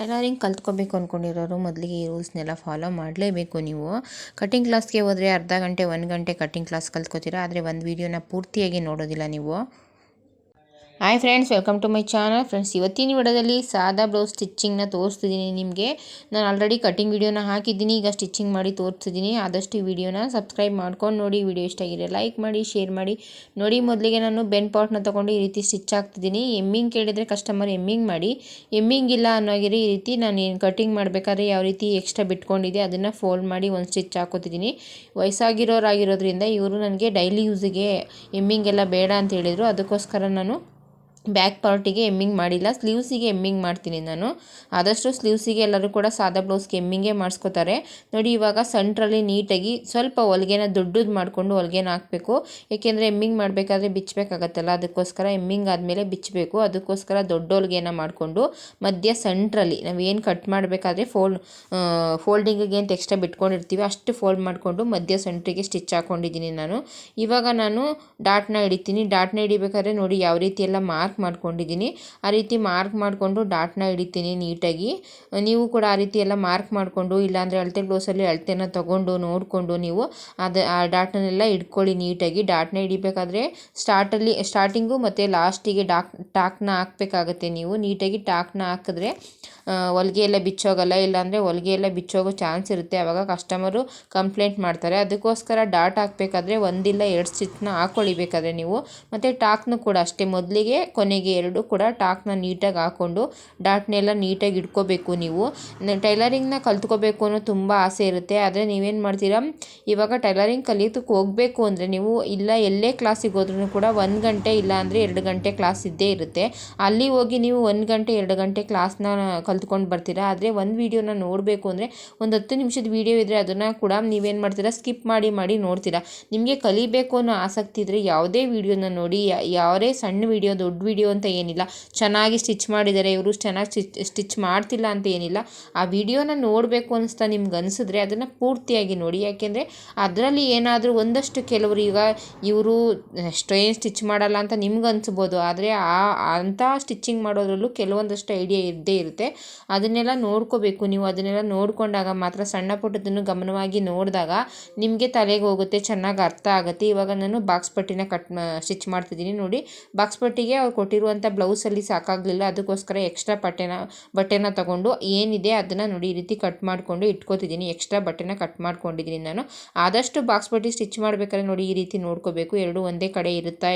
Tailoring ಕಲ್ತ್ಕೋಬೇಕು ಅಂದ್ಕೊಂಡಿರೋರು ಮೊದಲಿಗೆ ಈ ರೂಲ್ಸ್ನೆಲ್ಲ follow ಮಾಡಲೇಬೇಕು ನೀವು. ಕಟಿಂಗ್ ಕ್ಲಾಸ್ಗೆ ಹೋದರೆ ಅರ್ಧ ಗಂಟೆ, ಒಂದು ಗಂಟೆ ಕಟಿಂಗ್ ಕ್ಲಾಸ್ ಕಲ್ತ್ಕೋತೀರ? ಆದರೆ ಒಂದು ವೀಡಿಯೋನ ಪೂರ್ತಿಯಾಗಿ ನೋಡೋದಿಲ್ಲ ನೀವು. Hi friends welcome to my channel friends ಇವತ್ತಿನ ವಿಡಿಯೋದಲ್ಲಿ ಸಾದಾ ಬ್ಲೌಸ್ ಸ್ಟಿಚ್ಚಿಂಗ್ನ ತೋರಿಸ್ತಿದ್ದೀನಿ ನಿಮಗೆ. ನಾನು ಆಲ್ರೆಡಿ ಕಟಿಂಗ್ ವಿಡಿಯೋನ ಹಾಕಿದ್ದೀನಿ, ಈಗ ಸ್ಟಿಚ್ಚಿಂಗ್ ಮಾಡಿ ತೋರಿಸ್ತಿದ್ದೀನಿ. ಆದಷ್ಟು ವಿಡಿಯೋನ ಸಬ್ಸ್ಕ್ರೈಬ್ ಮಾಡ್ಕೊಂಡು ನೋಡಿ ವಿಡಿಯೋ ಇಷ್ಟ ಆಗಿದೆ ಲೈಕ್ ಮಾಡಿ ಶೇರ್ ಮಾಡಿ. ನೋಡಿ, ಮೊದಲಿಗೆ ನಾನು ಬೆನ್ ಪಾಟ್ನ ತೊಗೊಂಡು ಈ ರೀತಿ ಸ್ಟಿಚ್ ಹಾಕ್ತಿದ್ದೀನಿ. ಎಮ್ಮಿಂಗ್ ಕೇಳಿದರೆ ಕಸ್ಟಮರ್ ಎಮ್ಮಿಂಗ್ ಮಾಡಿ. ಎಮ್ಮಿಂಗ್ ಇಲ್ಲ ಅನ್ನೋಗಿರಿ ಈ ರೀತಿ ನಾನು ಏನು ಕಟಿಂಗ್ ಮಾಡಬೇಕಾದ್ರೆ ಯಾವ ರೀತಿ ಎಕ್ಸ್ಟ್ರಾ ಬಿಟ್ಕೊಂಡಿದೆ ಅದನ್ನು ಫೋಲ್ಡ್ ಮಾಡಿ ಒಂದು ಸ್ಟಿಚ್ ಹಾಕೋತಿದ್ದೀನಿ. ವಯಸ್ಸಾಗಿರೋರಾಗಿರೋದ್ರಿಂದ ಇವರು ನನಗೆ ಡೈಲಿ ಯೂಸಿಗೆ ಎಮ್ಮಿಂಗ್ ಎಲ್ಲ ಬೇಡ ಅಂತ ಹೇಳಿದರು. ಅದಕ್ಕೋಸ್ಕರ ನಾನು ಬ್ಯಾಕ್ ಪಾರ್ಟಿಗೆ ಎಮ್ಮಿಂಗ್ ಮಾಡಿಲ್ಲ. ಸ್ಲೀವ್ಸಿಗೆ ಎಮ್ಮಿಂಗ್ ಮಾಡ್ತೀನಿ ನಾನು. ಆದಷ್ಟು ಸ್ಲೀವ್ಸಿಗೆ ಎಲ್ಲರೂ ಕೂಡ ಸಾದಾ ಬ್ಲೌಸ್ಗೆ ಎಮ್ಮಿಂಗೇ ಮಾಡಿಸ್ಕೋತಾರೆ. ನೋಡಿ, ಇವಾಗ ಸೆಂಟ್ರಲ್ಲಿ ನೀಟಾಗಿ ಸ್ವಲ್ಪ ಹೊಲಿಗೆನ ದೊಡ್ಡದು ಮಾಡಿಕೊಂಡು ಹೊಲಿಗೆನ ಹಾಕಬೇಕು. ಏಕೆಂದರೆ ಎಮ್ಮಿಂಗ್ ಮಾಡಬೇಕಾದ್ರೆ ಬಿಚ್ಚಬೇಕಾಗತ್ತಲ್ಲ, ಅದಕ್ಕೋಸ್ಕರ ಎಮ್ಮಿಂಗ್ ಆದಮೇಲೆ ಬಿಚ್ಚಬೇಕು. ಅದಕ್ಕೋಸ್ಕರ ದೊಡ್ಡ ಹೊಲಿಗೆನ ಮಾಡಿಕೊಂಡು ಮಧ್ಯ ಸೆಂಟ್ರಲ್ಲಿ ನಾವು ಏನು ಕಟ್ ಮಾಡಬೇಕಾದ್ರೆ ಫೋಲ್ಡ್ ಫೋಲ್ಡಿಂಗಿಗೆ ಅಂತ ಎಕ್ಸ್ಟ್ರಾ ಬಿಟ್ಕೊಂಡಿರ್ತೀವಿ ಅಷ್ಟು ಫೋಲ್ಡ್ ಮಾಡಿಕೊಂಡು ಮಧ್ಯ ಸೆಂಟ್ರಿಗೆ ಸ್ಟಿಚ್ ಹಾಕ್ಕೊಂಡಿದ್ದೀನಿ ನಾನು. ಇವಾಗ ನಾನು ಡಾಟ್ನ ಹಿಡಿತೀನಿ. ಡಾಟ್ನ ಹಿಡಿಬೇಕಾದ್ರೆ ನೋಡಿ, ಯಾವ ರೀತಿ ಎಲ್ಲ ಮಾರ್ಕ್ ಮಾರ್ಕ್ ಮಾಡ್ಕೊಂಡಿದ್ದೀನಿ. ಆ ರೀತಿ ಮಾರ್ಕ್ ಮಾಡಿಕೊಂಡು ಡಾಟ್ನ ಹಿಡಿತೀನಿ ನೀಟಾಗಿ. ನೀವು ಕೂಡ ಆ ರೀತಿ ಎಲ್ಲ ಮಾರ್ಕ್ ಮಾಡಿಕೊಂಡು, ಇಲ್ಲಾಂದರೆ ಅಳತೆ ಗ್ಲೋಸಲ್ಲಿ ಅಳತೆನ ತೊಗೊಂಡು ನೋಡಿಕೊಂಡು ನೀವು ಅದು, ಆ ಡಾಟ್ನೆಲ್ಲ ಇಟ್ಕೊಳ್ಳಿ ನೀಟಾಗಿ. ಡಾಟ್ನ ಹಿಡಿಬೇಕಾದ್ರೆ ಸ್ಟಾರ್ಟಲ್ಲಿ ಸ್ಟಾರ್ಟಿಂಗು ಮತ್ತು ಲಾಸ್ಟಿಗೆ ಡಾಕ್ ಟಾಕ್ನ ಹಾಕಬೇಕಾಗತ್ತೆ ನೀವು. ನೀಟಾಗಿ ಟಾಕ್ನ ಹಾಕಿದ್ರೆ ಹೊಲಿಗೆ ಎಲ್ಲ ಬಿಚ್ಚೋಗಲ್ಲ, ಇಲ್ಲಾಂದರೆ ಹೊಲಿಗೆ ಎಲ್ಲ ಬಿಚ್ಚೋಗೋ ಚಾನ್ಸ್ ಇರುತ್ತೆ. ಆವಾಗ ಕಸ್ಟಮರು ಕಂಪ್ಲೇಂಟ್ ಮಾಡ್ತಾರೆ. ಅದಕ್ಕೋಸ್ಕರ ಡಾಟ್ ಹಾಕಬೇಕಾದ್ರೆ ಒಂದಿಲ್ಲ ಎರಡು ಸ್ಟಿಚ್ನ ಹಾಕ್ಕೊಳಿಬೇಕಾದ್ರೆ ನೀವು. ಮತ್ತು ಟಾಕ್ನು ಕೂಡ ಅಷ್ಟೇ. ಮೊದಲಿಗೆ ಕೊನೆಗೆ ಎರಡು ಕೂಡ ಟಾಕ್ನ ನೀಟಾಗಿ ಹಾಕ್ಕೊಂಡು ಡಾಟ್ನೆಲ್ಲ ನೀಟಾಗಿ ಇಟ್ಕೋಬೇಕು ನೀವು. ಟೈಲರಿಂಗ್ನ ಕಲ್ತ್ಕೋಬೇಕು ಅನ್ನೋ ತುಂಬ ಆಸೆ ಇರುತ್ತೆ. ಆದರೆ ನೀವೇನು ಮಾಡ್ತೀರಾ? ಇವಾಗ ಟೈಲರಿಂಗ್ ಕಲಿಯೋದಕ್ಕೆ ಹೋಗಬೇಕು ಅಂದರೆ ನೀವು ಇಲ್ಲ ಎಲ್ಲೇ ಕ್ಲಾಸಿಗೆ ಹೋದ್ರೂ ಕೂಡ ಒಂದು ಗಂಟೆ ಇಲ್ಲ ಅಂದರೆ ಎರಡು ಗಂಟೆ ಕ್ಲಾಸ್ ಇದ್ದೇ ಇರುತ್ತೆ. ಅಲ್ಲಿ ಹೋಗಿ ನೀವು ಒಂದು ಗಂಟೆ, ಎರಡು ಗಂಟೆ ಕ್ಲಾಸ್ನ ಕಲ್ತ್ಕೊಂಡು ಬರ್ತೀರಾ? ಆದರೆ ಒಂದು ವೀಡಿಯೋನ ನೋಡಬೇಕು ಅಂದರೆ ಒಂದು ಹತ್ತು ನಿಮಿಷದ ವೀಡಿಯೋ ಇದ್ದರೆ ಅದನ್ನು ಕೂಡ ನೀವೇನು ಮಾಡ್ತೀರಾ? ಸ್ಕಿಪ್ ಮಾಡಿ ಮಾಡಿ ನೋಡ್ತೀರಾ? ನಿಮಗೆ ಕಲಿಬೇಕು ಅನ್ನೋ ಆಸಕ್ತಿ ಇದ್ದರೆ ಯಾವುದೇ ವೀಡಿಯೋನ ನೋಡಿ ಯಾವುದೇ ಸಣ್ಣ ವೀಡಿಯೋ, ದೊಡ್ಡ ವೀಡಿಯೋ ಅಂತ ಏನಿಲ್ಲ. ಚೆನ್ನಾಗಿ ಸ್ಟಿಚ್ ಮಾಡಿದ್ದಾರೆ, ಇವರು ಚೆನ್ನಾಗಿ ಸ್ಟಿಚ್ ಸ್ಟಿಚ್ ಮಾಡ್ತಿಲ್ಲ ಅಂತ ಏನಿಲ್ಲ. ಆ ವಿಡಿಯೋನ ನೋಡಬೇಕು ಅನಿಸ್ತಾ ನಿಮ್ಗೆ ಅನಿಸಿದ್ರೆ ಅದನ್ನು ಪೂರ್ತಿಯಾಗಿ ನೋಡಿ. ಯಾಕೆಂದರೆ ಅದರಲ್ಲಿ ಏನಾದರೂ ಒಂದಷ್ಟು ಕೆಲವರು ಈಗ ಇವರು ಸ್ಟ್ರೈನ್ ಸ್ಟಿಚ್ ಮಾಡಲ್ಲ ಅಂತ ನಿಮ್ಗೆ ಅನಿಸ್ಬೋದು. ಆದರೆ ಆ, ಅಂಥ ಸ್ಟಿಚ್ಚಿಂಗ್ ಮಾಡೋದ್ರಲ್ಲೂ ಕೆಲವೊಂದಷ್ಟು ಐಡಿಯಾ ಇದ್ದೇ ಇರುತ್ತೆ. ಅದನ್ನೆಲ್ಲ ನೋಡ್ಕೋಬೇಕು. ನೀವು ಅದನ್ನೆಲ್ಲ ನೋಡಿಕೊಂಡಾಗ ಮಾತ್ರ ಸಣ್ಣ ಪುಟ್ಟದನ್ನು ಗಮನವಾಗಿ ನೋಡಿದಾಗ ನಿಮಗೆ ತಲೆಗೆ ಹೋಗುತ್ತೆ, ಚೆನ್ನಾಗಿ ಅರ್ಥ ಆಗುತ್ತೆ. ಇವಾಗ ನಾನು ಬಾಕ್ಸ್ ಪಟ್ಟಿನ ಕಟ್ ಸ್ಟಿಚ್ ಮಾಡ್ತಿದ್ದೀನಿ ನೋಡಿ. ಬಾಕ್ಸ್ ಪಟ್ಟಿಗೆ ಅವ್ರು ಕೊಟ್ಟಿರುವಂಥ ಬ್ಲೌಸಲ್ಲಿ ಸಾಕಾಗಲಿಲ್ಲ. ಅದಕ್ಕೋಸ್ಕರ ಎಕ್ಸ್ಟ್ರಾ ಬಟ್ಟೆನ ಬಟ್ಟೆನ ತಗೊಂಡು ಏನಿದೆ ಅದನ್ನು ನೋಡಿ ಈ ರೀತಿ ಕಟ್ ಮಾಡಿಕೊಂಡು ಇಟ್ಕೋತಿದ್ದೀನಿ. ಎಕ್ಸ್ಟ್ರಾ ಬಟ್ಟೆನ ಕಟ್ ಮಾಡ್ಕೊಂಡಿದ್ದೀನಿ ನಾನು. ಆದಷ್ಟು ಬಾಕ್ಸ್ ಬಟ್ಟೆ ಸ್ಟಿಚ್ ಮಾಡಬೇಕಾದ್ರೆ ನೋಡಿ ಈ ರೀತಿ ನೋಡ್ಕೋಬೇಕು. ಎರಡು ಒಂದೇ ಕಡೆ ಇರುತ್ತಾ?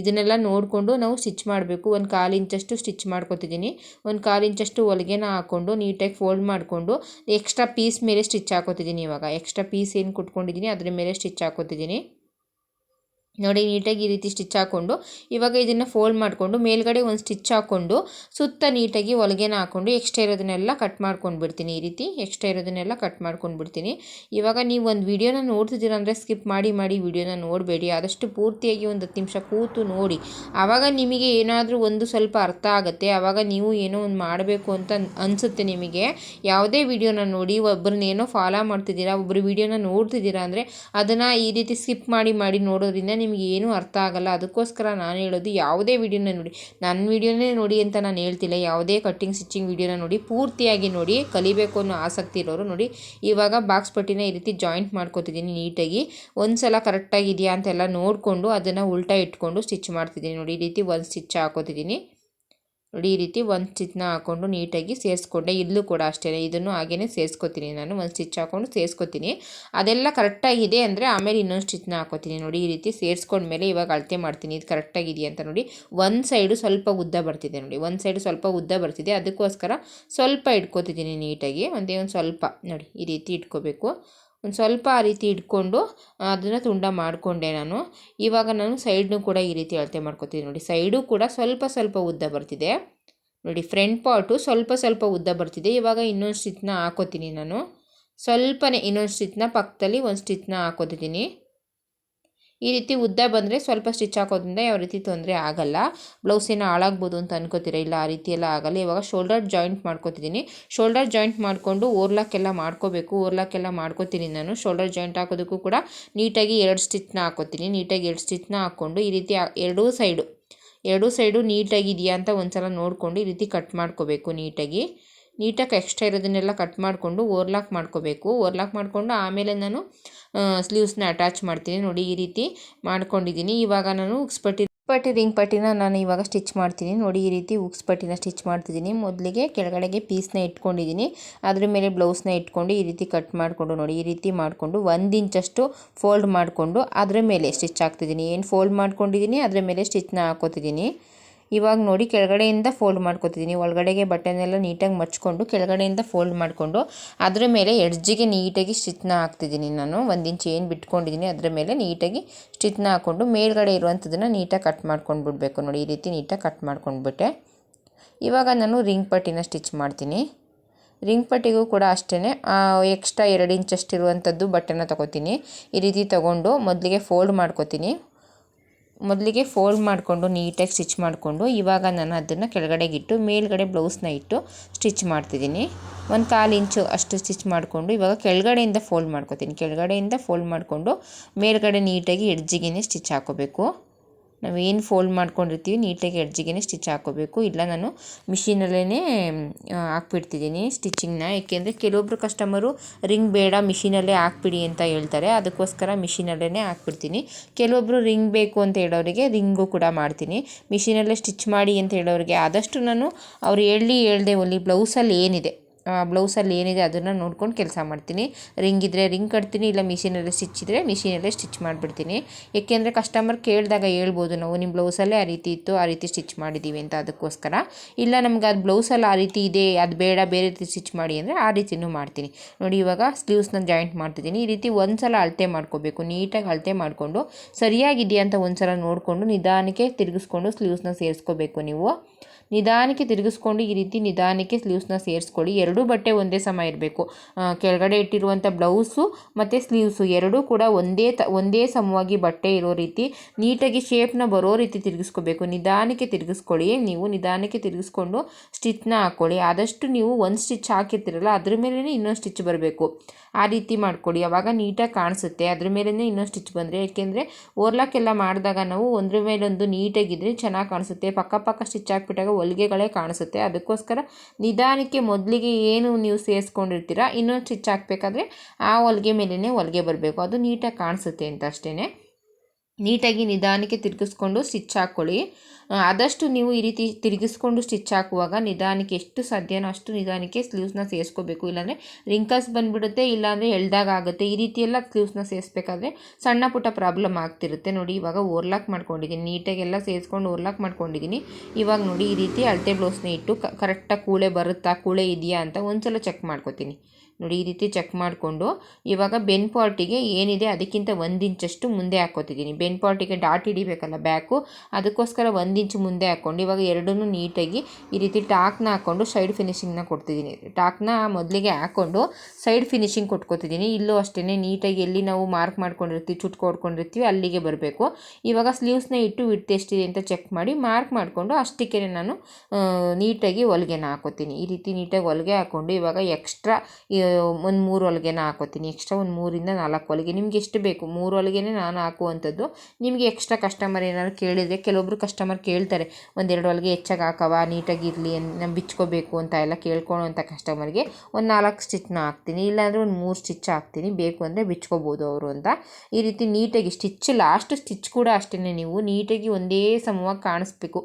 ಇದನ್ನೆಲ್ಲ ನೋಡಿಕೊಂಡು ನಾವು ಸ್ಟಿಚ್ ಮಾಡಬೇಕು. ಒಂದು ಕಾಲು ಇಂಚಷ್ಟು ಸ್ಟಿಚ್ ಮಾಡ್ಕೊತಿದ್ದೀನಿ. ಒಂದು ಕಾಲು ಇಂಚಷ್ಟು ಹೊಲಿಗೆನ ಹಾಕ್ಕೊಂಡು ನೀಟಾಗಿ ಫೋಲ್ಡ್ ಮಾಡಿಕೊಂಡು ಎಕ್ಸ್ಟ್ರಾ ಪೀಸ್ ಮೇಲೆ ಸ್ಟಿಚ್ ಹಾಕೋತಿದ್ದೀನಿ ಇವಾಗ. ಎಕ್ಸ್ಟ್ರಾ ಪೀಸ್ ಏನು ಕುಟ್ಕೊಂಡಿದ್ದೀನಿ, ಅದ್ರ ಮೇಲೆ ಸ್ಟಿಚ್ ಹಾಕೋತಿದ್ದೀನಿ. ನೋಡಿ ನೀಟಾಗಿ ಈ ರೀತಿ ಸ್ಟಿಚ್ ಹಾಕ್ಕೊಂಡು ಇವಾಗ ಇದನ್ನು ಫೋಲ್ಡ್ ಮಾಡಿಕೊಂಡು, ಮೇಲ್ಗಡೆ ಒಂದು ಸ್ಟಿಚ್ ಹಾಕ್ಕೊಂಡು ಸುತ್ತ ನೀಟಾಗಿ ಹೊಲಿಗೆನ ಹಾಕ್ಕೊಂಡು ಎಕ್ಸ್ಟ್ರಾ ಇರೋದನ್ನೆಲ್ಲ ಕಟ್ ಮಾಡ್ಕೊಂಡು ಬಿಡ್ತೀನಿ ಈ ರೀತಿ ಎಕ್ಸ್ಟ್ರಾ ಇರೋದನ್ನೆಲ್ಲ ಕಟ್ ಮಾಡ್ಕೊಂಡು ಬಿಡ್ತೀನಿ ಇವಾಗ ನೀವು ಒಂದು ವೀಡಿಯೋನ ನೋಡ್ತಿದ್ದೀರ ಅಂದರೆ ಸ್ಕಿಪ್ ಮಾಡಿ ಮಾಡಿ ವೀಡಿಯೋನ ನೋಡಬೇಡಿ. ಆದಷ್ಟು ಪೂರ್ತಿಯಾಗಿ ಒಂದು ಹತ್ತು ನಿಮಿಷ ಕೂತು ನೋಡಿ. ಆವಾಗ ನಿಮಗೆ ಏನಾದರೂ ಒಂದು ಸ್ವಲ್ಪ ಅರ್ಥ ಆಗುತ್ತೆ. ಆವಾಗ ನೀವು ಏನೋ ಒಂದು ಮಾಡಬೇಕು ಅಂತ ಅನಿಸುತ್ತೆ ನಿಮಗೆ. ಯಾವುದೇ ವೀಡಿಯೋನ ನೋಡಿ ಒಬ್ಬರನ್ನ ಏನೋ ಫಾಲೋ ಮಾಡ್ತಿದ್ದೀರಾ ಒಬ್ಬರು ವೀಡಿಯೋನ ನೋಡ್ತಿದ್ದೀರಾ ಅಂದರೆ ಅದನ್ನು ಈ ರೀತಿ ಸ್ಕಿಪ್ ಮಾಡಿ ಮಾಡಿ ನೋಡೋದ್ರಿಂದ ನಿಮಗೆ ಏನೂ ಅರ್ಥ ಆಗಲ್ಲ. ಅದಕ್ಕೋಸ್ಕರ ನಾನು ಹೇಳೋದು ಯಾವುದೇ ವೀಡಿಯೋನ ನೋಡಿ. ನನ್ನ ವೀಡಿಯೋನೇ ನೋಡಿ ಅಂತ ನಾನು ಹೇಳ್ತಿಲ್ಲ. ಯಾವುದೇ ಕಟ್ಟಿಂಗ್ ಸ್ಟಿಚಿಂಗ್ ವೀಡಿಯೋನ ನೋಡಿ. ಪೂರ್ತಿಯಾಗಿ ನೋಡಿ, ಕಲಿಬೇಕು ಅನ್ನೋ ಆಸಕ್ತಿ ಇರೋರು ನೋಡಿ. ಇವಾಗ ಬಾಕ್ಸ್ ಪಟ್ಟಿನ ಈ ರೀತಿ ಜಾಯಿಂಟ್ ಮಾಡ್ಕೋತಿದ್ದೀನಿ ನೀಟಾಗಿ. ಒಂದು ಸಲ ಕರೆಕ್ಟಾಗಿದೆಯಾ ಅಂತೆಲ್ಲ ನೋಡಿಕೊಂಡು ಅದನ್ನು ಉಲ್ಟಾ ಇಟ್ಕೊಂಡು ಸ್ಟಿಚ್ ಮಾಡ್ತಿದ್ದೀನಿ ನೋಡಿ. ಈ ರೀತಿ ಒಂದು ಸ್ಟಿಚ್ ಹಾಕೋತಿದ್ದೀನಿ. ನೋಡಿ, ಈ ರೀತಿ ಒಂದು ಸ್ಟಿಚ್ನ ಹಾಕ್ಕೊಂಡು ನೀಟಾಗಿ ಸೇರಿಸ್ಕೊಂಡೆ. ಇಲ್ಲೂ ಕೂಡ ಅಷ್ಟೇ ಇದನ್ನು ಹಾಗೆಯೇ ಸೇರಿಸ್ಕೊತೀನಿ. ನಾನು ಒಂದು ಸ್ಟಿಚ್ ಹಾಕ್ಕೊಂಡು ಸೇರಿಸ್ಕೊತೀನಿ. ಅದೆಲ್ಲ ಕರೆಕ್ಟಾಗಿದೆ ಅಂದರೆ ಆಮೇಲೆ ಇನ್ನೊಂದು ಸ್ಟಿಚ್ನ ಹಾಕೋತೀನಿ. ನೋಡಿ, ಈ ರೀತಿ ಸೇರಿಸ್ಕೊಂಡ್ಮೇಲೆ ಇವಾಗ ಅಳತೆ ಮಾಡ್ತೀನಿ. ಇದು ಕರೆಕ್ಟಾಗಿದೆಯಾ ಅಂತ ನೋಡಿ, ಒಂದು ಸೈಡು ಸ್ವಲ್ಪ ಉದ್ದ ಬರ್ತಿದೆ ನೋಡಿ. ಒಂದು ಸೈಡು ಸ್ವಲ್ಪ ಉದ್ದ ಬರ್ತಿದೆ. ಅದಕ್ಕೋಸ್ಕರ ಸ್ವಲ್ಪ ಇಟ್ಕೋತಿದ್ದೀನಿ ನೀಟಾಗಿ. ಒಂದೇ ಒಂದು ಸ್ವಲ್ಪ ನೋಡಿ, ಈ ರೀತಿ ಇಟ್ಕೋಬೇಕು. ಒಂದು ಸ್ವಲ್ಪ ಆ ರೀತಿ ಇಟ್ಕೊಂಡು ಅದನ್ನು ತುಂಡ ಮಾಡಿಕೊಂಡೆ ನಾನು. ಇವಾಗ ನಾನು ಸೈಡ್ನು ಕೂಡ ಈ ರೀತಿ ಅಳತೆ ಮಾಡ್ಕೊತೀನಿ ನೋಡಿ. ಸೈಡು ಕೂಡ ಸ್ವಲ್ಪ ಸ್ವಲ್ಪ ಉದ್ದ ಬರ್ತಿದೆ. ನೋಡಿ, ಫ್ರಂಟ್ ಪಾರ್ಟು ಸ್ವಲ್ಪ ಸ್ವಲ್ಪ ಉದ್ದ ಬರ್ತಿದೆ. ಇವಾಗ ಇನ್ನೊಂದು ಸ್ಟಿಚ್ನ ಹಾಕೋತೀನಿ ನಾನು. ಸ್ವಲ್ಪನೇ ಇನ್ನೊಂದು ಸ್ಟಿಚ್ನ ಪಕ್ಕದಲ್ಲಿ ಒಂದು ಸ್ಟಿಚ್ನ ಹಾಕೋತಿದ್ದೀನಿ. ಈ ರೀತಿ ಉದ್ದ ಬಂದರೆ ಸ್ವಲ್ಪ ಸ್ಟಿಚ್ ಹಾಕೋದ್ರಿಂದ ಯಾವ ರೀತಿ ತೊಂದರೆ ಆಗಲ್ಲ. ಬ್ಲೌಸ್ ಏನೋ ಹಾಳಾಗ್ಬೋದು ಅಂತ ಅನ್ಕೋತೀರ? ಇಲ್ಲ, ಆ ರೀತಿ ಎಲ್ಲ ಆಗಲ್ಲ. ಇವಾಗ ಶೋಲ್ಡರ್ ಜಾಯಿಂಟ್ ಮಾಡ್ಕೋತಿದ್ದೀನಿ. ಶೋಲ್ಡರ್ ಜಾಯಿಂಟ್ ಮಾಡಿಕೊಂಡು ಓರ್ಲಾಕೆಲ್ಲ ಮಾಡ್ಕೋಬೇಕು. ಓರ್ಲಾಕೆಲ್ಲ ಮಾಡ್ಕೋತೀನಿ ನಾನು. ಶೋಲ್ಡರ್ ಜಾಯಿಂಟ್ ಹಾಕೋದಕ್ಕೂ ಕೂಡ ನೀಟಾಗಿ ಎರಡು ಸ್ಟಿಚ್ನ ಹಾಕೋತೀನಿ. ನೀಟಾಗಿ ಎರಡು ಸ್ಟಿಚ್ನ ಹಾಕ್ಕೊಂಡು ಈ ರೀತಿ ಎರಡೂ ಸೈಡು ಎರಡೂ ಸೈಡು ನೀಟಾಗಿದೆಯಾ ಅಂತ ಒಂದು ಸಲ ನೋಡಿಕೊಂಡು ಈ ರೀತಿ ಕಟ್ ಮಾಡ್ಕೋಬೇಕು ನೀಟಾಗಿ. ನೀಟಾಗಿ ಎಕ್ಸ್ಟ್ರಾ ಇರೋದನ್ನೆಲ್ಲ ಕಟ್ ಮಾಡಿಕೊಂಡು ಓರ್ಲಾಕ್ ಮಾಡ್ಕೋಬೇಕು. ಓರ್ಲಾಕ್ ಮಾಡಿಕೊಂಡು ಆಮೇಲೆ ನಾನು ಸ್ಲೀವ್ಸ್ನ ಅಟ್ಯಾಚ್ ಮಾಡ್ತೀನಿ. ನೋಡಿ ಈ ರೀತಿ ಮಾಡ್ಕೊಂಡಿದ್ದೀನಿ. ಇವಾಗ ನಾನು ಉಕ್ಸ್ಪಟ್ಟಿ ಪಟ್ಟಿ ರಿಂಗ್ ಪಟ್ಟಿನ ನಾನು ಇವಾಗ ಸ್ಟಿಚ್ ಮಾಡ್ತೀನಿ. ನೋಡಿ ಈ ರೀತಿ ಉಕ್ಸ್ ಪಟ್ಟಿನ ಸ್ಟಿಚ್ ಮಾಡ್ತಿದ್ದೀನಿ. ಮೊದಲಿಗೆ ಕೆಳಗಡೆಗೆ ಪೀಸ್ನ ಇಟ್ಕೊಂಡಿದ್ದೀನಿ. ಅದ್ರ ಮೇಲೆ ಬ್ಲೌಸ್ನ ಇಟ್ಕೊಂಡು ಈ ರೀತಿ ಕಟ್ ಮಾಡಿಕೊಂಡು ನೋಡಿ ಈ ರೀತಿ ಮಾಡಿಕೊಂಡು ಒಂದು ಇಂಚಷ್ಟು ಫೋಲ್ಡ್ ಮಾಡಿಕೊಂಡು ಅದ್ರ ಮೇಲೆ ಸ್ಟಿಚ್ ಹಾಕ್ತಿದ್ದೀನಿ. ಏನು ಫೋಲ್ಡ್ ಮಾಡ್ಕೊಂಡಿದ್ದೀನಿ? ಅದ್ರ ಮೇಲೆ ಸ್ಟಿಚ್ನ ಹಾಕೋತಿದ್ದೀನಿ. ಇವಾಗ ನೋಡಿ ಕೆಳಗಡೆಯಿಂದ ಫೋಲ್ಡ್ ಮಾಡ್ಕೊತಿದ್ದೀನಿ. ಒಳಗಡೆಗೆ ಬಟ್ಟೆನೆಲ್ಲ ನೀಟಾಗಿ ಮಚ್ಕೊಂಡು ಕೆಳಗಡೆಯಿಂದ ಫೋಲ್ಡ್ ಮಾಡಿಕೊಂಡು ಅದರ ಮೇಲೆ ಎಡ್ಜಿಗೆ ನೀಟಾಗಿ ಸ್ಟಿಚ್ನ ಹಾಕ್ತಿದ್ದೀನಿ ನಾನು. ಒಂದು ಇಂಚ್ ಏನು ಬಿಟ್ಕೊಂಡಿದ್ದೀನಿ. ಅದರ ಮೇಲೆ ನೀಟಾಗಿ ಸ್ಟಿಚ್ನ ಹಾಕ್ಕೊಂಡು ಮೇಲ್ಗಡೆ ಇರುವಂಥದ್ದನ್ನು ನೀಟಾಗಿ ಕಟ್ ಮಾಡ್ಕೊಂಡು ಬಿಡಬೇಕು ನೋಡಿ, ಈ ರೀತಿ ನೀಟಾಗಿ ಕಟ್ ಮಾಡ್ಕೊಂಡ್ಬಿಟ್ಟೆ. ಇವಾಗ ನಾನು ರಿಂಗ್ ಪಟ್ಟಿನ ಸ್ಟಿಚ್ ಮಾಡ್ತೀನಿ. ರಿಂಗ್ ಪಟ್ಟಿಗೂ ಕೂಡ ಅಷ್ಟೇ ಎಕ್ಸ್ಟ್ರಾ ಎರಡು ಇಂಚಷ್ಟಿರುವಂಥದ್ದು ಬಟ್ಟೆನ ತೊಗೋತೀನಿ. ಈ ರೀತಿ ತೊಗೊಂಡು ಮೊದಲಿಗೆ ಫೋಲ್ಡ್ ಮಾಡ್ಕೊತೀನಿ. ಮೊದಲಿಗೆ ಫೋಲ್ಡ್ ಮಾಡಿಕೊಂಡು ನೀಟಾಗಿ ಸ್ಟಿಚ್ ಮಾಡಿಕೊಂಡು ಇವಾಗ ನಾನು ಅದನ್ನು ಕೆಳಗಡೆಗೆ ಇಟ್ಟು ಮೇಲ್ಗಡೆ ಬ್ಲೌಸ್ನ ಇಟ್ಟು ಸ್ಟಿಚ್ ಮಾಡ್ತಿದ್ದೀನಿ. ಒಂದು ಕಾಲು ಇಂಚು ಅಷ್ಟು ಸ್ಟಿಚ್ ಮಾಡಿಕೊಂಡು ಇವಾಗ ಕೆಳಗಡೆಯಿಂದ ಫೋಲ್ಡ್ ಮಾಡ್ಕೊತೀನಿ. ಕೆಳಗಡೆಯಿಂದ ಫೋಲ್ಡ್ ಮಾಡಿಕೊಂಡು ಮೇಲ್ಗಡೆ ನೀಟಾಗಿ ಎಡ್ಜಿಗೆ ಸ್ಟಿಚ್ ಹಾಕೋಬೇಕು. ನಾವು ಏನು ಫೋಲ್ಡ್ ಮಾಡ್ಕೊಂಡಿರ್ತೀವಿ, ನೀಟಾಗಿ ಎಡ್ಜಿಗೆ ಸ್ಟಿಚ್ ಹಾಕೋಬೇಕು. ಇಲ್ಲ ನಾನು ಮಿಷಿನಲ್ಲೇ ಹಾಕ್ಬಿಡ್ತಿದ್ದೀನಿ ಸ್ಟಿಚಿಂಗ್ನ ಏಕೆಂದರೆ ಕೆಲವೊಬ್ಬರು ಕಸ್ಟಮರು ರಿಂಗ್ ಬೇಡ ಮಿಷಿನಲ್ಲೇ ಹಾಕ್ಬಿಡಿ ಅಂತ ಹೇಳ್ತಾರೆ. ಅದಕ್ಕೋಸ್ಕರ ಮಿಷಿನಲ್ಲೇ ಹಾಕ್ಬಿಡ್ತೀನಿ. ಕೆಲವೊಬ್ಬರು ರಿಂಗ್ ಬೇಕು ಅಂತ ಹೇಳೋರಿಗೆ ರಿಂಗು ಕೂಡ ಮಾಡ್ತೀನಿ. ಮಿಷಿನಲ್ಲೇ ಸ್ಟಿಚ್ ಮಾಡಿ ಅಂತ ಹೇಳೋರಿಗೆ ಆದಷ್ಟು ನಾನು ಅವ್ರು ಹೇಳಿ ಹೇಳ್ದೆ ಒಲಿ ಬ್ಲೌಸಲ್ಲಿ ಏನಿದೆ. ಬ್ಲೌಸಲ್ಲಿ ಏನಿದೆ ಅದನ್ನು ನೋಡ್ಕೊಂಡು ಕೆಲಸ ಮಾಡ್ತೀನಿ. ರಿಂಗ್ ಇದ್ದರೆ ರಿಂಗ್ ಕಟ್ತೀನಿ, ಇಲ್ಲ ಮಿಷಿನಲ್ಲೇ ಸ್ಟಿಚ್ ಇದ್ದರೆ ಮಿಷಿನಲ್ಲೇ ಸ್ಟಿಚ್ ಮಾಡಿಬಿಡ್ತೀನಿ. ಏಕೆಂದರೆ ಕಸ್ಟಮರ್ ಕೇಳಿದಾಗ ಹೇಳ್ಬೋದು ನಾವು ನಿಮ್ಮ ಬ್ಲೌಸಲ್ಲೇ ಆ ರೀತಿ ಇತ್ತು, ಆ ರೀತಿ ಸ್ಟಿಚ್ ಮಾಡಿದ್ದೀವಿ ಅಂತ ಅದಕ್ಕೋಸ್ಕರ. ಇಲ್ಲ ನಮ್ಗೆ ಅದು ಬ್ಲೌಸಲ್ಲಿ ಆ ರೀತಿ ಇದೆ, ಅದು ಬೇಡ, ಬೇರೆ ರೀತಿ ಸ್ಟಿಚ್ ಮಾಡಿ ಅಂದರೆ ಆ ರೀತಿಯೂ ಮಾಡ್ತೀನಿ. ನೋಡಿ ಇವಾಗ ಸ್ಲೀವ್ಸ್ನ ಜಾಯಿಂಟ್ ಮಾಡ್ತಿದ್ದೀನಿ. ಈ ರೀತಿ ಒಂದು ಸಲ ಅಳತೆ ಮಾಡ್ಕೋಬೇಕು, ನೀಟಾಗಿ ಅಳತೆ ಮಾಡಿಕೊಂಡು, ಸರಿಯಾಗಿದೆಯಾ ಅಂತ ಒಂದು ಸಲ ನೋಡಿಕೊಂಡು ನಿಧಾನಕ್ಕೆ ತಿರುಗಿಸ್ಕೊಂಡು ಸ್ಲೀವ್ಸ್ನ ಸೇರಿಸ್ಕೋಬೇಕು ನೀವು. ನಿಧಾನಕ್ಕೆ ತಿರುಗಿಸ್ಕೊಂಡು ಈ ರೀತಿ ನಿಧಾನಕ್ಕೆ ಸ್ಲೀವ್ಸ್ನ ಸೇರಿಸ್ಕೊಳ್ಳಿ. ಎರಡೂ ಬಟ್ಟೆ ಒಂದೇ ಸಮ ಇರಬೇಕು. ಕೆಳಗಡೆ ಇಟ್ಟಿರುವಂಥ ಬ್ಲೌಸು ಮತ್ತು ಸ್ಲೀವ್ಸು ಎರಡೂ ಕೂಡ ಒಂದೇ ತ, ಒಂದೇ ಸಮವಾಗಿ ಬಟ್ಟೆ ಇರೋ ರೀತಿ ನೀಟಾಗಿ ಶೇಪ್ನ ಬರೋ ರೀತಿ ತಿರುಗಿಸ್ಕೋಬೇಕು. ನಿಧಾನಕ್ಕೆ ತಿರುಗಿಸ್ಕೊಳ್ಳಿ. ನೀವು ನಿಧಾನಕ್ಕೆ ತಿರುಗಿಸ್ಕೊಂಡು ಸ್ಟಿಚ್ನ ಹಾಕ್ಕೊಳ್ಳಿ ಆದಷ್ಟು ನೀವು ಒಂದು ಸ್ಟಿಚ್ ಹಾಕಿರ್ತೀರಲ್ಲ, ಅದ್ರ ಮೇಲೇ ಇನ್ನೊಂದು ಸ್ಟಿಚ್ ಬರಬೇಕು. ಆ ರೀತಿ ಮಾಡ್ಕೊಳ್ಳಿ. ಅವಾಗ ನೀಟಾಗಿ ಕಾಣಿಸುತ್ತೆ. ಅದ್ರ ಮೇಲೇ ಇನ್ನೊಂದು ಸ್ಟಿಚ್ ಬಂದರೆ, ಏಕೆಂದರೆ ಓರ್ಲಾಕೆಲ್ಲ ಮಾಡಿದಾಗ ನಾವು ಒಂದ್ರ ಮೇಲೊಂದು ನೀಟಾಗಿದ್ದರೆ ಚೆನ್ನಾಗಿ ಕಾಣಿಸುತ್ತೆ. ಪಕ್ಕಪಕ್ಕ ಪಕ್ಕ ಸ್ಟಿಚ್ ಹಾಕ್ಬಿಟ್ಟಾಗ ಹೊಲಿಗೆಗಳೇ ಕಾಣಿಸುತ್ತೆ. ಅದಕ್ಕೋಸ್ಕರ ನಿಧಾನಕ್ಕೆ ಮೊದಲಿಗೆ ಏನು ನೀವು ಸೇರಿಸ್ಕೊಂಡಿರ್ತೀರ ಇನ್ನೊಂದು ಸ್ಟಿಚ್ ಹಾಕಬೇಕಾದ್ರೆ ಆ ಹೊಲಿಗೆ ಮೇಲೇ ಹೊಲಿಗೆ ಬರಬೇಕು. ಅದು ನೀಟಾಗಿ ಕಾಣಿಸುತ್ತೆ ಅಂತ ಅಷ್ಟೇ ನೀಟಾಗಿ ನಿಧಾನಕ್ಕೆ ತಿರುಗಿಸ್ಕೊಂಡು ಸ್ಟಿಚ್ ಹಾಕ್ಕೊಳ್ಳಿ ಆದಷ್ಟು ನೀವು ಈ ರೀತಿ ತಿರುಗಿಸ್ಕೊಂಡು ಸ್ಟಿಚ್ ಹಾಕುವಾಗ ನಿಧಾನಕ್ಕೆ ಎಷ್ಟು ಸಾಧ್ಯನೋ ಅಷ್ಟು ನಿಧಾನಕ್ಕೆ ಸ್ಲೀವ್ಸ್ನ ಸೇರಿಸ್ಕೋಬೇಕು. ಇಲ್ಲಾಂದರೆ ರಿಂಕಲ್ಸ್ ಬಂದುಬಿಡುತ್ತೆ, ಇಲ್ಲಾಂದರೆ ಎಳ್ದಾಗ ಆಗುತ್ತೆ. ಈ ರೀತಿ ಎಲ್ಲ ಸ್ಲೀವ್ಸ್ನ ಸೇರಿಸ್ಬೇಕಾದ್ರೆ ಸಣ್ಣ ಪುಟ್ಟ ಪ್ರಾಬ್ಲಮ್ ಆಗ್ತಿರುತ್ತೆ. ನೋಡಿ, ಇವಾಗ ಓರ್ಲಾಕ್ ಮಾಡ್ಕೊಂಡಿದ್ದೀನಿ. ನೀಟಾಗಿ ಎಲ್ಲ ಸೇರಿಸ್ಕೊಂಡು ಓರ್ಲಾಕ್ ಮಾಡ್ಕೊಂಡಿದ್ದೀನಿ. ಇವಾಗ ನೋಡಿ, ಈ ರೀತಿ ಅಳತೆ ಬ್ಲೌಸ್ನ ಇಟ್ಟು ಕರೆಕ್ಟಾಗಿ ಕೂಳೆ ಬರುತ್ತಾ, ಕೂಳೆ ಇದೆಯಾ ಅಂತ ಒಂದ್ಸಲ ಚೆಕ್ ಮಾಡ್ಕೊತೀನಿ. ನೋಡಿ, ಈ ರೀತಿ ಚೆಕ್ ಮಾಡಿಕೊಂಡು, ಇವಾಗ ಬೆನ್ ಪಾರ್ಟಿಗೆ ಏನಿದೆ ಅದಕ್ಕಿಂತ ಒಂದು ಇಂಚಷ್ಟು ಮುಂದೆ ಹಾಕೋತಿದ್ದೀನಿ. ಬೆನ್ ಪಾರ್ಟಿಗೆ ಡಾಟ್ ಹಿಡಿಬೇಕಲ್ಲ ಬ್ಯಾಕು, ಅದಕ್ಕೋಸ್ಕರ ಒಂದು ಇಂಚು ಮುಂದೆ ಹಾಕ್ಕೊಂಡು ಇವಾಗ ಎರಡನ್ನೂ ನೀಟಾಗಿ ಈ ರೀತಿ ಟಾಕ್ನ ಹಾಕ್ಕೊಂಡು ಸೈಡ್ ಫಿನಿಶಿಂಗ್ನ ಕೊಡ್ತಿದ್ದೀನಿ. ಟಾಕ್ನ ಮೊದಲಿಗೆ ಹಾಕ್ಕೊಂಡು ಸೈಡ್ ಫಿನಿಶಿಂಗ್ ಕೊಟ್ಕೋತಿದ್ದೀನಿ. ಇಲ್ಲೂ ಅಷ್ಟೇ ನೀಟಾಗಿ ಎಲ್ಲಿ ನಾವು ಮಾರ್ಕ್ ಮಾಡ್ಕೊಂಡಿರ್ತೀವಿ, ಚುಟ್ಕೊ ಹೊಡ್ಕೊಂಡಿರ್ತೀವಿ, ಅಲ್ಲಿಗೆ ಬರಬೇಕು. ಇವಾಗ ಸ್ಲೀವ್ಸ್ನ ಇಟ್ಟು ವಿಡ್ತ್ ಎಷ್ಟಿದೆ ಅಂತ ಚೆಕ್ ಮಾಡಿ, ಮಾರ್ಕ್ ಮಾಡಿಕೊಂಡು ಅಷ್ಟಕ್ಕೆ ನಾನು ನೀಟಾಗಿ ಹೊಲಿಗೆನ ಹಾಕೋತೀನಿ. ಈ ರೀತಿ ನೀಟಾಗಿ ಹೊಲಿಗೆ ಹಾಕ್ಕೊಂಡು ಇವಾಗ ಎಕ್ಸ್ಟ್ರಾ ಒಂದು ಮೂರು ಹೊಲಿಗೆನ ಹಾಕೋತೀನಿ. ಎಕ್ಸ್ಟ್ರಾ ಒಂದು ಮೂರಿಂದ ನಾಲ್ಕು ಹೊಲಿಗೆ ನಿಮ್ಗೆ ಎಷ್ಟು ಬೇಕು? ಮೂರು ಹೊಲಿಗೆನೇ ನಾನು ಹಾಕುವಂಥದ್ದು. ನಿಮಗೆ ಎಕ್ಸ್ಟ್ರಾ ಕಸ್ಟಮರ್ ಏನಾದ್ರು ಕೇಳಿದರೆ ಕೆಲವೊಬ್ಬರು ಕಸ್ಟಮರ್ ಕೇಳ್ತಾರೆ. ಒಂದೆರಡು ಹೊಲಿಗೆ ಹೆಚ್ಚಾಗಿ ಹಾಕವ ನೀಟಾಗಿರಲಿ ನಾನು ಬಿಚ್ಕೋಬೇಕು ಅಂತ ಎಲ್ಲ ಕೇಳ್ಕೊಳ್ಳೋವಂಥ ಕಸ್ಟಮರ್ಗೆ ಒಂದು ನಾಲ್ಕು ಸ್ಟಿಚ್ನ ಹಾಕ್ತೀನಿ. ಇಲ್ಲಾಂದರೆ ಒಂದು ಮೂರು ಸ್ಟಿಚ್ ಹಾಕ್ತೀನಿ. ಬೇಕು ಅಂದರೆ ಬಿಚ್ಕೋಬೋದು ಅವರು ಅಂತ. ಈ ರೀತಿ ನೀಟಾಗಿ ಸ್ಟಿಚ್, ಲಾಸ್ಟ್ ಸ್ಟಿಚ್ ಕೂಡ ಅಷ್ಟೇ ನೀವು ನೀಟಾಗಿ ಒಂದೇ ಸಮವಾಗಿ ಕಾಣಿಸ್ಬೇಕು.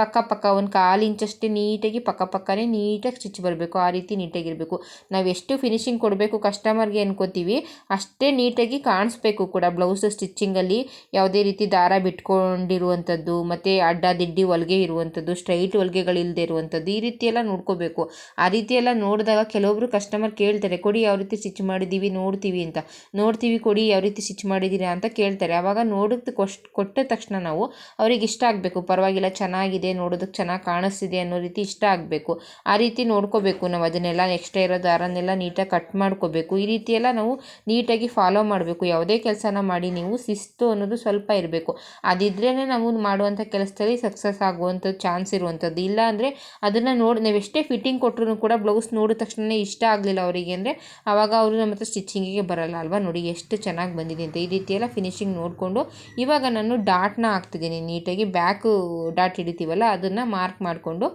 ಪಕ್ಕ ಪಕ್ಕ ಒಂದು ಕಾಲು ಇಂಚಷ್ಟೇ ನೀಟಾಗಿ ಪಕ್ಕ ಪಕ್ಕನೇ ನೀಟಾಗಿ ಸ್ಟಿಚ್ ಬರಬೇಕು. ಆ ರೀತಿ ನೀಟಾಗಿರಬೇಕು. ನಾವು ಎಷ್ಟು ಫಿನಿಶಿಂಗ್ ಕೊಡಬೇಕು ಕಸ್ಟಮರ್ಗೆ ಅನ್ಕೋತೀವಿ. ಅಷ್ಟೇ ನೀಟಾಗಿ ಕಾಣಿಸ್ಬೇಕು ಕೂಡ ಬ್ಲೌಸ್ ಸ್ಟಿಚ್ಚಿಂಗಲ್ಲಿ ಯಾವುದೇ ರೀತಿ ದಾರ ಬಿಟ್ಕೊಂಡಿರುವಂಥದ್ದು, ಮತ್ತು ಅಡ್ಡ ದಿಡ್ಡಿ ಹೊಲಿಗೆ ಇರುವಂಥದ್ದು ಸ್ಟ್ರೈಟ್ ಹೊಲಿಗೆಗಳಿಲ್ಲದೆ ಇರುವಂಥದ್ದು, ಈ ರೀತಿ ಎಲ್ಲ ನೋಡ್ಕೋಬೇಕು. ಆ ರೀತಿ ಎಲ್ಲ ನೋಡಿದಾಗ ಕೆಲವೊಬ್ಬರು ಕಸ್ಟಮರ್ ಕೇಳ್ತಾರೆ, ಕೊಡಿ ಯಾವ ರೀತಿ ಸ್ಟಿಚ್ ಮಾಡಿದ್ದೀವಿ ನೋಡ್ತೀವಿ ಅಂತ. ನೋಡ್ತೀವಿ ಕೊಡಿ ಯಾವ ರೀತಿ ಸ್ಟಿಚ್ ಮಾಡಿದ್ದೀರಾ ಅಂತ ಕೇಳ್ತಾರೆ. ಆವಾಗ ನೋಡಿದ ಕೊಟ್ಟ ತಕ್ಷಣ ನಾವು ಅವ್ರಿಗೆ ಇಷ್ಟ ಆಗಬೇಕು. ಪರವಾಗಿಲ್ಲ, ಚೆನ್ನಾಗಿದೆ ನೋಡೋದಕ್ಕೆ ಚೆನ್ನಾಗಿ ಕಾಣಿಸ್ತಿದೆ ಅನ್ನೋ ರೀತಿ ಇಷ್ಟ ಆಗಬೇಕು. ಆ ರೀತಿ ನೋಡ್ಕೋಬೇಕು ನಾವು ಅದನ್ನೆಲ್ಲ ನೆಕ್ಸ್ಟ್ ಇರೋ ದಾರನ್ನೆಲ್ಲ ನೀಟಾಗಿ ನೀಟಾಗಿ ಕಟ್ ಮಾಡ್ಕೋಬೇಕು. ಈ ರೀತಿ ಎಲ್ಲ ನಾವು ನೀಟಾಗಿ ಫಾಲೋ ಮಾಡಬೇಕು. ಯಾವುದೇ ಕೆಲಸನ ಮಾಡಿ ನೀವು ಶಿಸ್ತು ಅನ್ನೋದು ಸ್ವಲ್ಪ ಇರಬೇಕು. ಅದಿದ್ರೇ ನಾವು ಮಾಡುವಂಥ ಕೆಲಸದಲ್ಲಿ ಸಕ್ಸಸ್ ಆಗುವಂಥ ಚಾನ್ಸ್ ಇರುವಂಥದ್ದು. ಇಲ್ಲ ಅಂದರೆ ಅದನ್ನು ನೋಡಿ, ನಾವು ಎಷ್ಟೇ ಫಿಟ್ಟಿಂಗ್ ಕೊಟ್ಟರು ಕೂಡ ಬ್ಲೌಸ್ ನೋಡಿದ ತಕ್ಷಣ ಇಷ್ಟ ಆಗಲಿಲ್ಲ ಅವರಿಗೆ ಅಂದರೆ ಆವಾಗ ಅವರು ನಮ್ಮ ಹತ್ರ ಸ್ಟಿಚಿಂಗಿಗೆ ಬರಲ್ಲ ಅಲ್ವಾ? ನೋಡಿ ಎಷ್ಟು ಚೆನ್ನಾಗಿ ಬಂದಿದೆ ಅಂತ. ಈ ರೀತಿ ಎಲ್ಲ ಫಿನಿಶಿಂಗ್ ನೋಡಿಕೊಂಡು ಇವಾಗ ನಾನು ಡಾಟ್ನ ಹಾಕ್ತಿದ್ದೀನಿ. ನೀಟಾಗಿ ಬ್ಯಾಕು ಡಾಟ್ ಹಿಡಿತೀವಲ್ಲ, ಅದನ್ನು ಮಾರ್ಕ್ ಮಾಡಿಕೊಂಡು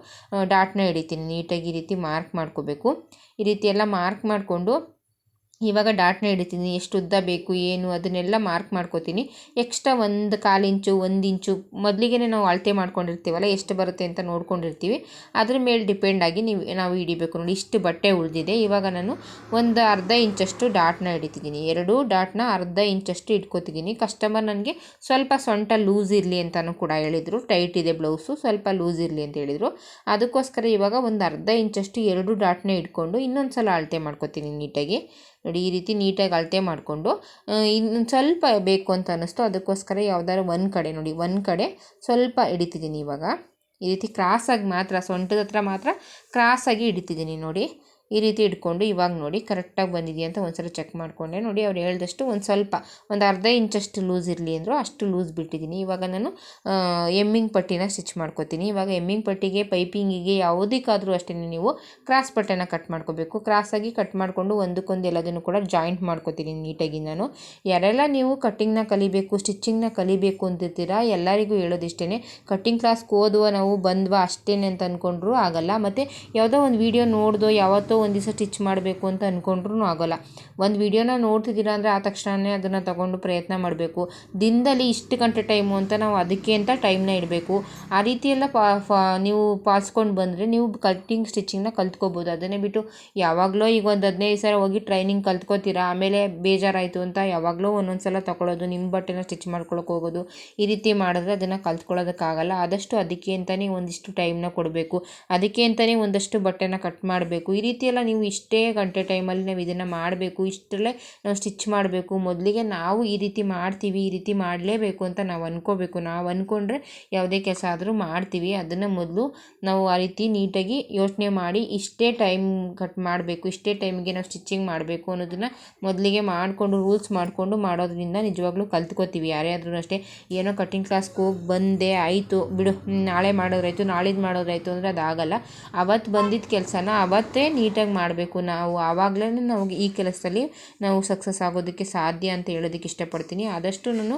ಡಾಟ್ನ ಹಿಡಿತೀನಿ. ನೀಟಾಗಿ ಈ ರೀತಿ ಮಾರ್ಕ್ ಮಾಡ್ಕೋಬೇಕು. ಈ ರೀತಿ ಎಲ್ಲ ಮಾರ್ಕ್ ಮಾಡಿಕೊಂಡು ಇವಾಗ ಡಾಟ್ನ ಹಿಡಿತೀನಿ, ಎಷ್ಟು ಉದ್ದ ಬೇಕು, ಏನು, ಅದನ್ನೆಲ್ಲ ಮಾರ್ಕ್ ಮಾಡ್ಕೋತೀನಿ. ಎಕ್ಸ್ಟ್ರಾ ಒಂದು ಕಾಲು ಇಂಚು, ಒಂದು ಇಂಚು ಮೊದಲಿಗೆ ನಾವು ಅಳತೆ ಮಾಡ್ಕೊಂಡಿರ್ತೀವಲ್ಲ, ಎಷ್ಟು ಬರುತ್ತೆ ಅಂತ ನೋಡ್ಕೊಂಡಿರ್ತೀವಿ. ಅದ್ರ ಮೇಲೆ ಡಿಪೆಂಡ್ ಆಗಿ ನೀವು, ನಾವು ಹಿಡಿಬೇಕು ನೋಡಿ, ಇಷ್ಟು ಬಟ್ಟೆ ಉಳಿದಿದೆ. ಇವಾಗ ನಾನು ಒಂದು ಅರ್ಧ ಇಂಚಷ್ಟು ಡಾಟ್ನ ಹಿಡಿತಿದ್ದೀನಿ. ಎರಡು ಡಾಟ್ನ ಅರ್ಧ ಇಂಚಷ್ಟು ಇಟ್ಕೋತಿದ್ದೀನಿ. ಕಸ್ಟಮರ್ ನನಗೆ ಸ್ವಲ್ಪ ಸೊಂಟ ಲೂಸ್ ಇರಲಿ ಅಂತಲೂ ಕೂಡ ಹೇಳಿದರು. ಟೈಟ್ ಇದೆ ಬ್ಲೌಸು ಸ್ವಲ್ಪ ಲೂಸ್ ಇರಲಿ ಅಂತ ಹೇಳಿದರು. ಅದಕ್ಕೋಸ್ಕರ ಇವಾಗ ಒಂದು ಅರ್ಧ ಇಂಚಷ್ಟು ಎರಡು ಡಾಟ್ನ ಇಟ್ಕೊಂಡು ಇನ್ನೊಂದು ಸಲ ಅಳತೆ ಮಾಡ್ಕೋತೀನಿ ನೀಟಾಗಿ. ನೋಡಿ, ಈ ರೀತಿ ನೀಟಾಗಿ ಅಳತೆ ಮಾಡಿಕೊಂಡು ಇನ್ನು ಸ್ವಲ್ಪ ಬೇಕು ಅಂತ ಅನ್ನಿಸ್ತು. ಅದಕ್ಕೋಸ್ಕರ ಯಾವ್ದಾದ್ರು ಒಂದು ಕಡೆ ನೋಡಿ, ಒಂದು ಕಡೆ ಸ್ವಲ್ಪ ಹಿಡಿತಿದ್ದೀನಿ ಇವಾಗ. ಈ ರೀತಿ ಕ್ರಾಸಾಗಿ ಮಾತ್ರ, ಸೊಂಟದ ಹತ್ರ ಮಾತ್ರ ಕ್ರಾಸಾಗಿ ಹಿಡಿತಿದ್ದೀನಿ ನೋಡಿ. ಈ ರೀತಿ ಇಟ್ಕೊಂಡು ಇವಾಗ ನೋಡಿ ಕರೆಕ್ಟಾಗಿ ಬಂದಿದೆಯಾ ಅಂತ ಒಂದ್ಸಲ ಚೆಕ್ ಮಾಡಿಕೊಂಡೆ. ನೋಡಿ ಅವ್ರು ಹೇಳಿದಷ್ಟು ಒಂದು ಸ್ವಲ್ಪ, ಒಂದು ಅರ್ಧ ಇಂಚಷ್ಟು ಲೂಸ್ ಇರಲಿ ಅಂದರು ಅಷ್ಟು ಲೂಸ್ ಬಿಟ್ಟಿದ್ದೀನಿ. ಇವಾಗ ನಾನು ಎಮ್ಮಿಂಗ್ ಪಟ್ಟಿನ ಸ್ಟಿಚ್ ಮಾಡ್ಕೋತೀನಿ. ಇವಾಗ ಎಮ್ಮಿಂಗ್ ಪಟ್ಟಿಗೆ ಪೈಪಿಂಗಿಗೆ ಯಾವುದಕ್ಕಾದರೂ ಅಷ್ಟೇ ನೀವು ಕ್ರಾಸ್ ಪಟ್ಟೆನ ಕಟ್ ಮಾಡ್ಕೋಬೇಕು. ಕ್ರಾಸಾಗಿ ಕಟ್ ಮಾಡಿಕೊಂಡು ಒಂದಕ್ಕೊಂದು ಎಲ್ಲದನ್ನು ಕೂಡ ಜಾಯಿಂಟ್ ಮಾಡ್ಕೋತೀನಿ ನೀಟಾಗಿ ನಾನು. ಯಾರೆಲ್ಲ ನೀವು ಕಟ್ಟಿಂಗ್ನ ಕಲಿಬೇಕು ಸ್ಟಿಚಿಂಗ್ನ ಕಲಿಬೇಕು ಅಂತಿರ್ತೀರಾ ಎಲ್ಲರಿಗೂ ಹೇಳೋದಿಷ್ಟೇ ಕಟ್ಟಿಂಗ್ ಕ್ಲಾಸ್ಗೆ ಓದುವ ನಾವು ಬಂದ್ವಾ ಅಷ್ಟೇನೆ ಅಂತ ಅಂದ್ಕೊಂಡ್ರು ಆಗಲ್ಲ. ಮತ್ತು ಯಾವುದೋ ಒಂದು ವೀಡಿಯೋ ನೋಡ್ದೋ, ಯಾವತ್ತೋ ಒಂದು ದಿವಸ ಸ್ಟಿಚ್ ಮಾಡಬೇಕು ಅಂತ ಅಂದ್ಕೊಂಡ್ರೂ ಆಗೋಲ್ಲ. ಒಂದು ವೀಡಿಯೋನ ನೋಡ್ತಿದ್ದೀರಾ ಅಂದರೆ ಆ ತಕ್ಷಣವೇ ಅದನ್ನು ತಗೊಂಡು ಪ್ರಯತ್ನ ಮಾಡಬೇಕು. ದಿನದಲ್ಲಿ ಇಷ್ಟು ಗಂಟೆ ಟೈಮು ಅಂತ ನಾವು ಅದಕ್ಕೆ ಅಂತ ಟೈಮ್ನ ಇಡಬೇಕು. ಆ ರೀತಿಯೆಲ್ಲ ಪಾ, ಫಾ, ನೀವು ಪಾಲಿಸ್ಕೊಂಡು ಬಂದರೆ ನೀವು ಕಟ್ಟಿಂಗ್ ಸ್ಟಿಚಿಂಗ್ನ ಕಲ್ತ್ಕೋಬೋದು. ಅದನ್ನೇ ಬಿಟ್ಟು ಯಾವಾಗಲೋ ಈಗ ಒಂದು ಹದಿನೈದು ಸಾವಿರ ಹೋಗಿ ಟ್ರೈನಿಂಗ್ ಕಲ್ತ್ಕೋತೀರಾ, ಆಮೇಲೆ ಬೇಜಾರಾಯಿತು ಅಂತ ಯಾವಾಗಲೋ ಒಂದೊಂದು ಸಲ ತೊಗೊಳೋದು ನಿಮ್ಮ ಬಟ್ಟೆನ ಸ್ಟಿಚ್ ಮಾಡ್ಕೊಳಕ್ಕೆ ಹೋಗೋದು, ಈ ರೀತಿ ಮಾಡಿದ್ರೆ ಅದನ್ನು ಕಲ್ತ್ಕೊಳ್ಳೋದಕ್ಕಾಗಲ್ಲ. ಆದಷ್ಟು ಅದಕ್ಕೆ ಅಂತಲೇ ಒಂದಿಷ್ಟು ಟೈಮ್ನ ಕೊಡಬೇಕು. ಅದಕ್ಕೆ ಅಂತಲೇ ಒಂದಷ್ಟು ಬಟ್ಟೆನ ಕಟ್ ಮಾಡಬೇಕು. ಈ ರೀತಿ ಎಲ್ಲ ನೀವು ಇಷ್ಟೇ ಗಂಟೆ ಟೈಮಲ್ಲಿ ನಾವು ಇದನ್ನು ಮಾಡಬೇಕು, ಇಷ್ಟರಲ್ಲೇ ನಾವು ಸ್ಟಿಚ್ ಮಾಡಬೇಕು. ಮೊದಲಿಗೆ ನಾವು ಈ ರೀತಿ ಮಾಡ್ತೀವಿ, ಈ ರೀತಿ ಮಾಡಲೇಬೇಕು ಅಂತ ನಾವು ಅಂದ್ಕೋಬೇಕು ನಾವು ಅಂದ್ಕೊಂಡ್ರೆ ಯಾವುದೇ ಕೆಲಸ ಆದರೂ ಮಾಡ್ತೀವಿ. ಅದನ್ನು ಮೊದಲು ನಾವು ಆ ರೀತಿ ನೀಟಾಗಿ ಯೋಚನೆ ಮಾಡಿ ಇಷ್ಟೇ ಟೈಮ್ ಕಟ್ ಮಾಡಬೇಕು, ಇಷ್ಟೇ ಟೈಮ್ಗೆ ನಾವು ಸ್ಟಿಚಿಂಗ್ ಮಾಡಬೇಕು ಅನ್ನೋದನ್ನು ಮೊದಲಿಗೆ ಮಾಡಿಕೊಂಡು ರೂಲ್ಸ್ ಮಾಡಿಕೊಂಡು ಮಾಡೋದ್ರಿಂದ ನಿಜವಾಗ್ಲೂ ಕಲ್ತ್ಕೋತೀವಿ. ಯಾರೇ ಆದ್ರೂ ಅಷ್ಟೇ. ಏನೋ ಕಟ್ಟಿಂಗ್ ಕ್ಲಾಸ್ಗೆ ಹೋಗಿ ಬಂದೆ ಆಯಿತು. ಬಿಡು ನಾಳೆ ಮಾಡೋದ್ರಾಯ್ತು ನಾಳಿದ್ದು ಮಾಡೋದ್ರಾಯ್ತು ಅಂದರೆ ಅದಾಗಲ್ಲ. ಅವತ್ತು ಬಂದಿದ್ದ ಕೆಲಸನ ಅವತ್ತೇ ನೀಟಾಗಿ ಮಾಡಬೇಕು. ನಾವು ಆವಾಗಲೇ ನಮಗೆ ಈ ಕೆಲಸದಲ್ಲಿ ನಾವು ಸಕ್ಸಸ್ ಆಗೋದಕ್ಕೆ ಸಾಧ್ಯ ಅಂತ ಹೇಳೋದಕ್ಕೆ ಇಷ್ಟಪಡ್ತೀನಿ. ಆದಷ್ಟು ನಾನು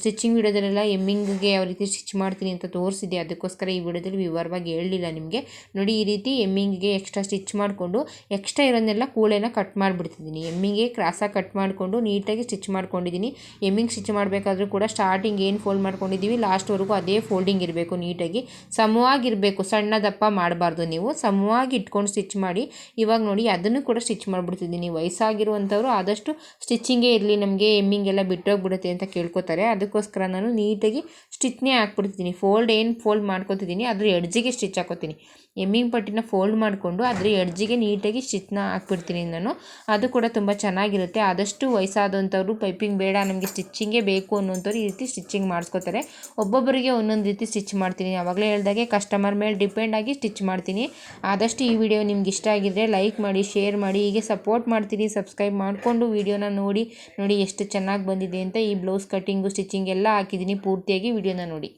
ಸ್ಟಿಚಿಂಗ್ ವಿಡಿಯೋದಲ್ಲೆಲ್ಲ ಎಮ್ಮಿಂಗ್ಗೆ ಯಾವ ರೀತಿ ಸ್ಟಿಚ್ ಮಾಡ್ತೀನಿ ಅಂತ ತೋರಿಸಿದೆ ಅದಕ್ಕೋಸ್ಕರ ಈ ವಿಡಿಯೋದಲ್ಲಿ ವಿವರವಾಗಿ ಹೇಳಲಿಲ್ಲ ನಿಮಗೆ. ನೋಡಿ, ಈ ರೀತಿ ಎಮ್ಮಿಂಗ್ಗೆ ಎಕ್ಸ್ಟ್ರಾ ಸ್ಟಿಚ್ ಮಾಡಿಕೊಂಡು ಎಕ್ಸ್ಟ್ರಾ ಇರೋದನ್ನೆಲ್ಲ ಕೂಳೆನ ಕಟ್ ಮಾಡಿಬಿಡ್ತಿದ್ದೀನಿ. ಎಮ್ಮಿಂಗೆ ಕ್ರಾಸಾಗಿ ಕಟ್ ಮಾಡಿಕೊಂಡು ನೀಟಾಗಿ ಸ್ಟಿಚ್ ಮಾಡ್ಕೊಂಡಿದ್ದೀನಿ. ಎಮ್ಮಿಂಗ್ ಸ್ಟಿಚ್ ಮಾಡಬೇಕಾದ್ರೂ ಕೂಡ ಸ್ಟಾರ್ಟಿಂಗ್ ಏನು ಫೋಲ್ಡ್ ಮಾಡ್ಕೊಂಡಿದ್ದೀವಿ ಲಾಸ್ಟ್ವರೆಗೂ ಅದೇ ಫೋಲ್ಡಿಂಗ್ ಇರಬೇಕು ನೀಟಾಗಿ. ಸಮವಾಗಿರಬೇಕು ಸಣ್ಣ ದಪ್ಪ ಮಾಡಬಾರ್ದು ನೀವು. ಸಮವಾಗಿ ಇಟ್ಕೊಂಡು ಸ್ಟಿಚ್ ಮಾಡಿ ಇವಾಗ ನೋಡಿ ಅದನ್ನು ಕೂಡ ಸ್ಟಿಚ್ ಮಾಡಿಬಿಡ್ತಿದ್ದೀನಿ. ವಯಸ್ಸಾಗಿರುವಂಥವ್ರು ಆದಷ್ಟು ಸ್ಟಿಚ್ಚಿಂಗೇ ಇರಲಿ, ನಮಗೆ ಎಮ್ಮಿಂಗೆಲ್ಲ ಬಿಟ್ಟೋಗ್ಬಿಡುತ್ತೆ ಅಂತ ಕೇಳ್ಕೊತಾರೆ. ಅದಕ್ಕೋಸ್ಕರ ನಾನು ನೀಟಾಗಿ ಸ್ಟಿಚ್ನೇ ಹಾಕ್ಬಿಡ್ತಿದ್ದೀನಿ. ಫೋಲ್ಡ್ ಏನು ಫೋಲ್ಡ್ ಮಾಡ್ಕೊತಿದ್ದೀನಿ, ಅದ್ರ ಎಡ್ಜಿಗೆ ಸ್ಟಿಚ್ ಹಾಕೋತೀನಿ. ಎಮ್ಮಿಂಗ್ ಪಟ್ಟಿನ ಫೋಲ್ಡ್ ಮಾಡಿಕೊಂಡು ಅದರ ಎಡ್ಜಿಗೆ ನೀಟಾಗಿ ಸ್ಟಿಚ್ನ ಹಾಕ್ಬಿಡ್ತೀನಿ ನಾನು. ಅದು ಕೂಡ ತುಂಬ ಚೆನ್ನಾಗಿರುತ್ತೆ. ಆದಷ್ಟು ವಯಸ್ಸಾದಂಥವ್ರು ಪೈಪಿಂಗ್ ಬೇಡ, ನಮಗೆ ಸ್ಟಿಚ್ಚಿಂಗೇ ಬೇಕು ಅನ್ನೋಂಥವ್ರು ಈ ರೀತಿ ಸ್ಟಿಚ್ಚಿಂಗ್ ಮಾಡಿಸ್ಕೋತಾರೆ. ಒಬ್ಬೊಬ್ಬರಿಗೆ ಒಂದೊಂದು ರೀತಿ ಸ್ಟಿಚ್ ಮಾಡ್ತೀನಿ. ಆವಾಗಲೇ ಹೇಳ್ದಾಗೆ ಕಸ್ಟಮರ್ ಮೇಲೆ ಡಿಪೆಂಡ್ ಆಗಿ ಸ್ಟಿಚ್ ಮಾಡ್ತೀನಿ. ಆದಷ್ಟು ಈ ವಿಡಿಯೋ ನಿಮ್ಗೆ ಇಷ್ಟ ಆಗಿದ್ರೆ ಲೈಕ್ ಮಾಡಿ, ಶೇರ್ ಮಾಡಿ, ಹೀಗೆ ಸಪೋರ್ಟ್ ಮಾಡ್ತೀನಿ. ಸಬ್ಸ್ಕ್ರೈಬ್ ಮಾಡಿಕೊಂಡು ವಿಡಿಯೋನ ನೋಡಿ ನೋಡಿ ಎಷ್ಟು ಚೆನ್ನಾಗಿ ಬಂದಿದೆ ಅಂತ ಈ ಬ್ಲೌಸ್ ಕಟ್ಟಿಂಗು ಸ್ಟಿಚಿಂಗ್ ಎಲ್ಲ ಹಾಕಿದ್ದೀನಿ. ಪೂರ್ತಿಯಾಗಿ ವಿಡಿಯೋನ ನೋಡಿ.